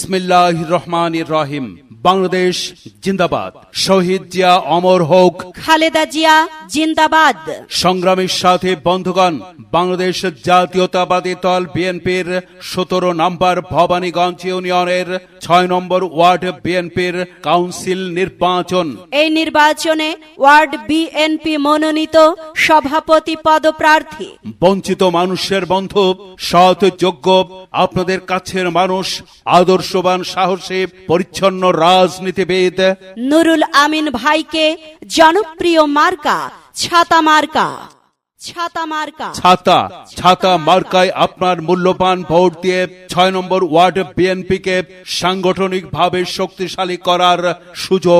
বিসমিল্লাহ রহমান রহিম। বাংলাদেশ জিন্দাবাদ। শহীদ জিয়া অমর হোক। খালেদা জিয়া জিন্দাবাদ। সংগ্রামের সাথে বন্ধুগণ বাংলাদেশ জাতীয়তাবাদী দল বিএনপির সতেরো নম্বর ভবানীগঞ্জ ইউনিয়নের ছয় নম্বর ওয়ার্ড বিএনপির কাউন্সিল নির্বাচন। এই নির্বাচনে ওয়ার্ড বিএনপি মনোনীত সভাপতি পদপ্রার্থী। বঞ্চিত মানুষের বন্ধু সৎ যোগ্য আপনাদের কাছের মানুষ আদর্শবান সাহসী পরিচ্ছন্ন রাজনীতিবিদ। নুরুল আমিন ভাইকে জনপ্রিয় মার্কা ছাতা মার্কা ছাতা মার্কা ছাতা ছাতা মার্কায় আপনার মূল্যবান ভোট দিয়ে ছয় নম্বর ওয়ার্ড বিএনপিকে সাংগঠনিকভাবে শক্তিশালী করার সুযোগ